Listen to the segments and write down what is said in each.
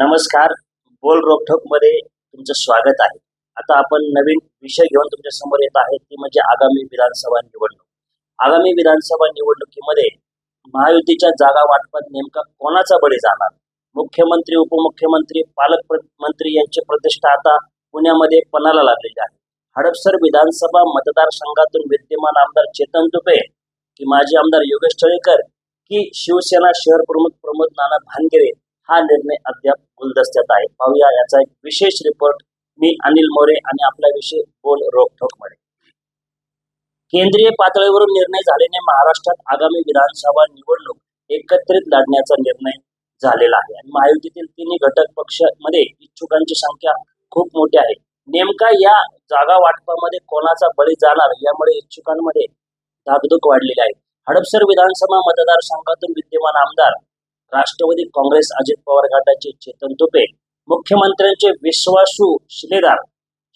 नमस्कार. बोल रोकठोकमध्ये तुमचं स्वागत आहे. आता आपण नवीन विषय घेऊन तुमच्यासमोर येत आहे. ती म्हणजे आगामी विधानसभा निवडणूक. आगामी विधानसभा निवडणुकीमध्ये महायुतीच्या जागा वाटपात नेमका कोणाचा बळी जाणार? मुख्यमंत्री उपमुख्यमंत्री पालकमंत्री यांची प्रतिष्ठा आता पुण्यामध्ये पणाला लागलेली आहे. हडपसर विधानसभा मतदारसंघातून विद्यमान आमदार चेतन तुपे की माजी आमदार योगेश तळेकर की शिवसेना शहर प्रमुख प्रमोद नाना भानगिरे हा निर्णय अद्याप गुलदस्त्यात आहे. पाहूया याचा एक विशेष रिपोर्ट मी अनिल मोरे आणि आपला विषय बोल रोखोकमध्ये केंद्रीय पातळीवरून निर्णय झाल्याने महाराष्ट्रात आगामी विधानसभा निवडणूक एकत्रित लढण्याचा निर्णय झालेला आहे. आणि महायुतीतील तिन्ही घटक पक्षमध्ये इच्छुकांची संख्या खूप मोठी आहे. नेमका या जागा वाटपामध्ये कोणाचा बळी जाणार यामुळे इच्छुकांमध्ये धाकधूक वाढलेली आहे. हडपसर विधानसभा मतदारसंघातून विद्यमान आमदार राष्ट्रवादी काँग्रेस अजित पवार गटाचे चेतन तुपे मुख्यमंत्र्यांचे विश्वासू शिलेदार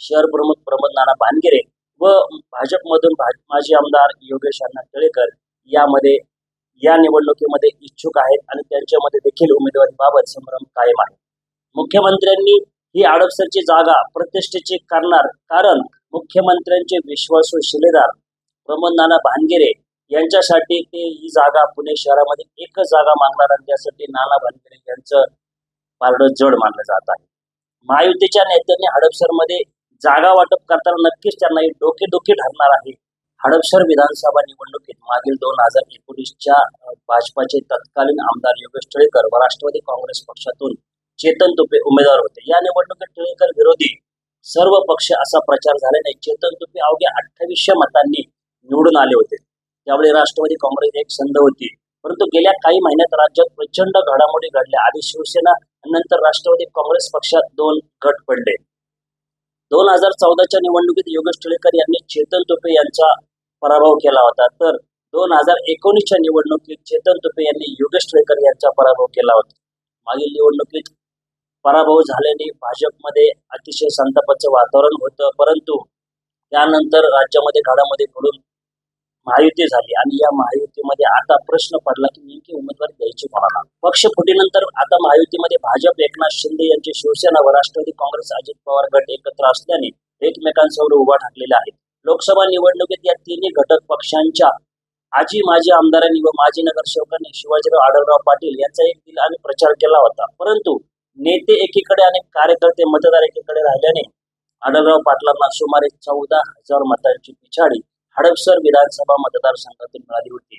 शहर प्रमुख प्रमोद नाना भानगिरे व भाजपमधून माजी आमदार योगेश अण्णा तळेकर यामध्ये या निवडणुकीमध्ये इच्छुक आहेत आणि त्यांच्यामध्ये देखील उमेदवारीबाबत संभ्रम कायम आहे. मुख्यमंत्र्यांनी ही आडपसरची जागा प्रतिष्ठेची करणार कारण मुख्यमंत्र्यांचे विश्वासू शिलेदार प्रमोद नाना भानगिरे यांच्यासाठी ते ही जागा पुणे शहरामध्ये एकच जागा मागणार आणि त्यासाठी नाना भानकरे यांचं पारड जड मानलं जात आहे. महायुतीच्या नेत्यांनी हडपसरमध्ये जागा वाटप करताना नक्कीच त्यांना ही डोकेदुखी ठरणार आहे. हडपसर विधानसभा निवडणुकीत मागील दोन हजार एकोणीसच्या भाजपाचे तत्कालीन आमदार योगेश टिळेकर व राष्ट्रवादी काँग्रेस पक्षातून चेतन तुपे उमेदवार होते. या निवडणुकीत टिळेकर विरोधी सर्व पक्ष असा प्रचार झाल्याने चेतन तुपे अवघ्या अठ्ठावीसशे मतांनी निवडून आले होते. त्यावेळी राष्ट्रवादी काँग्रेस एक संध होती. परंतु गेल्या काही महिन्यात राज्यात प्रचंड घडामोडी घडल्या. आधी शिवसेना नंतर राष्ट्रवादी काँग्रेस पक्षात दोन गट पडले. दोन हजार चौदाच्या निवडणुकीत योगेश टिळेकर यांनी चेतन तुपे यांचा पराभव केला होता. तर दोन हजार एकोणीसच्या निवडणुकीत चेतन तुपे यांनी योगेश टिळेकर यांचा पराभव केला होता. मागील निवडणुकीत पराभव झाल्याने भाजपमध्ये अतिशय संतापाचं वातावरण होतं. परंतु त्यानंतर राज्यामध्ये घडामध्ये घडून महायुती झाली आणि या महायुतीमध्ये आता प्रश्न पडला की नेमकी उमेदवारी द्यायची कोणाला? पक्ष फुटीनंतर आता महायुतीमध्ये भाजप एकनाथ शिंदे यांची शिवसेना व राष्ट्रवादी काँग्रेस अजित पवार गट एकत्र असल्याने एकमेकांसमोर उभा ठाकलेला आहे. लोकसभा निवडणुकीत या तिन्ही घटक पक्षांच्या आजी माजी आमदारांनी व माजी नगरसेवकांनी शिवाजीराव आढळराव पाटील यांचा एक दिल आणि प्रचार केला होता. परंतु नेते एकीकडे आणि कार्यकर्ते मतदार एकीकडे राहिल्याने आढळराव पाटलांना सुमारे चौदा हजार मतांची पिछाडी हडपसर विधानसभा मतदारसंघातून मिळाली होती.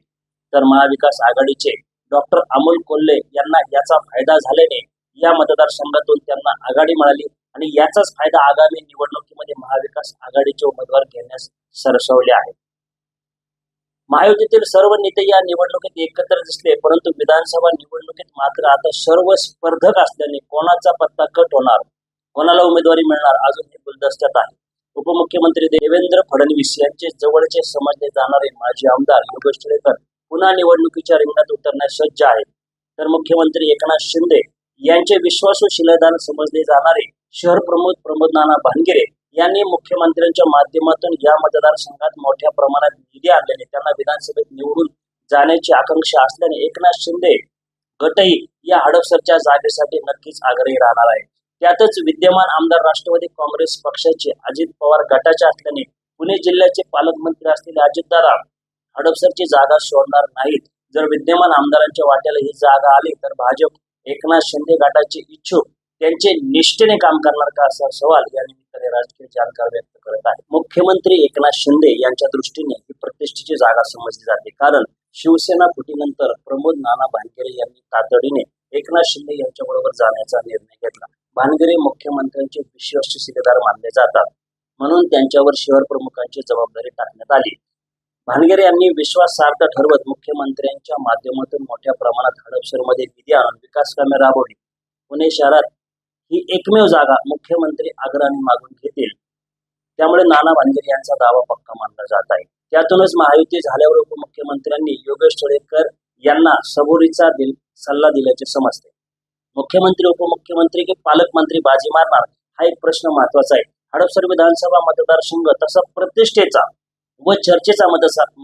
तर महाविकास आघाडीचे डॉक्टर अमोल कोल्हे यांना याचा फायदा झाल्याने या मतदारसंघातून त्यांना आघाडी मिळाली आणि याचाच फायदा आगामी निवडणुकीमध्ये महाविकास आघाडीचे उमेदवार घेण्यास सरसवले आहेत महायुतीतील सर्व नेते या निवडणुकीत एकत्र दिसले परंतु विधानसभा निवडणुकीत मात्र आता सर्व स्पर्धक असल्याने कोणाचा पत्ता कट होणार? कोणाला उमेदवारी मिळणार? अजून हे गुलदस्त्यात आहे. उपमुख्यमंत्री देवेंद्र फडणवीस यांचे जवळचे समजले जाणारे माजी आमदार योगेश टिळेकर पुन्हा निवडणुकीच्या रिंगणात उतरण्यास सज्ज आहेत. तर मुख्यमंत्री एकनाथ शिंदे यांचे विश्वासू शिलेदार समजले जाणारे शहर प्रमुख प्रमोद नाना भानगिरे यांनी मुख्यमंत्र्यांच्या माध्यमातून या मतदारसंघात मोठ्या प्रमाणात निधी आणल्याने त्यांना विधानसभेत निवडून जाण्याची आकांक्षा असल्याने एकनाथ शिंदे गटही या हडपसरच्या जागेसाठी नक्कीच आग्रही राहणार आहे त्यातच विद्यमान आमदार राष्ट्रवादी काँग्रेस पक्षाचे अजित पवार गटाच्या असल्याने पुणे जिल्ह्याचे पालकमंत्री असलेले अजितदादा हडपसरची जागा सोडणार नाहीत. जर विद्यमान आमदारांच्या वाट्याला ही जागा आली तर भाजप एकनाथ शिंदे गटाचे इच्छुक त्यांचे निष्ठेने काम करणार का असा सवाल या निमित्ताने राजकीय जाणकार व्यक्त करत आहे मुख्यमंत्री एकनाथ शिंदे यांच्या दृष्टीने ही प्रतिष्ठेची जागा समजली जाते. कारण शिवसेना फुटीनंतर प्रमोद नाना भांडकेरे यांनी तातडीने एकनाथ शिंदे यांच्याबरोबर जाण्याचा निर्णय घेतला. भानगिरे मुख्यमंत्र्यांचे विश्वस्त शिलेदार मानले जातात. म्हणून त्यांच्यावर शहर प्रमुखांची जबाबदारी टाकण्यात आली. भानगिरे यांनी विश्वासार्थ ठरवत मुख्यमंत्र्यांच्या माध्यमातून मोठ्या प्रमाणात हडपसरमध्ये निधी आणून विकास कामे राबवली. पुणे शहरात ही एकमेव जागा मुख्यमंत्री आग्रहाने मागून घेतील. त्यामुळे नाना भानगिरे यांचा दावा पक्का मानला जात आहे. त्यातूनच महायुती झाल्यावर उपमुख्यमंत्र्यांनी योगेश थोडेकर यांना सबोरीचा दिल सल्ला दिल्याचे समजते. मुख्यमंत्री उपमुख्यमंत्री की पालकमंत्री बाजी मारणार हा एक प्रश्न महत्त्वाचा आहे. हडपसर विधानसभा मतदारसंघ तसा प्रतिष्ठेचा व चर्चेचा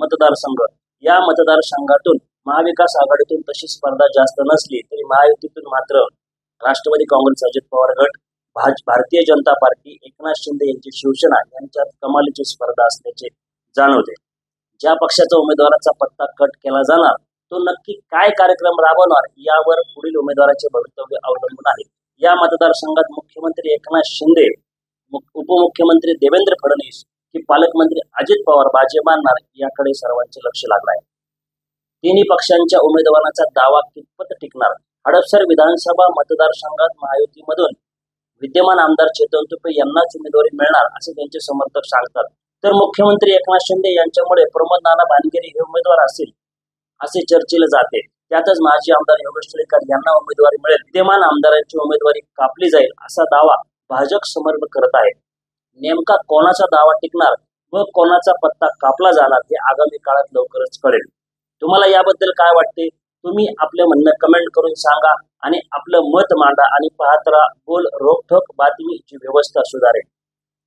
मतदारसंघ या मतदारसंघातून महाविकास आघाडीतून तशी स्पर्धा जास्त नसली तरी महायुतीतून मात्र राष्ट्रवादी काँग्रेस अजित पवार गट भाज भारतीय जनता पार्टी एकनाथ शिंदे यांची शिवसेना यांच्यात कमालीची स्पर्धा असल्याचे जाणवते. ज्या पक्षाचा उमेदवाराचा पत्ता कट केला जाणार तो नक्की काय कार्यक्रम राबवणार यावर पुढील उमेदवाराचे भवितव्य अवलंबून आहे. या मतदारसंघात मुख्यमंत्री एकनाथ शिंदे उपमुख्यमंत्री देवेंद्र फडणवीस की पालकमंत्री अजित पवार बाजी मानणार याकडे सर्वांचे लक्ष लागलं आहे. तिन्ही पक्षांच्या उमेदवारांचा दावा कितपत टिकणार? हडपसर विधानसभा मतदारसंघात महायुतीमधून विद्यमान आमदार चेतन तुपे यांनाच उमेदवारी मिळणार असे त्यांचे समर्थक सांगतात. तर मुख्यमंत्री एकनाथ शिंदे यांच्यामुळे प्रमोद नाना भानगिरी हे उमेदवार असतील. असे चर्चेले जाते. त्यातच माजी आमदार योगेश टिळेकर यांना उमेदवारी मिळेल. विद्यमान आमदारांची उमेदवारी कापली जाईल असा दावा भाजप समर्थ करत आहे. नेमका कोणाचा दावा टिकणार व कोणाचा पत्ता कापला जाणार हे आगामी काळात लवकरच कळेल. तुम्हाला याबद्दल काय वाटते? तुम्ही आपलं म्हणणं कमेंट करून सांगा आणि आपलं मत मांडा आणि पाहत राहा. बोल रोखोक बातमीची व्यवस्था सुधारेल.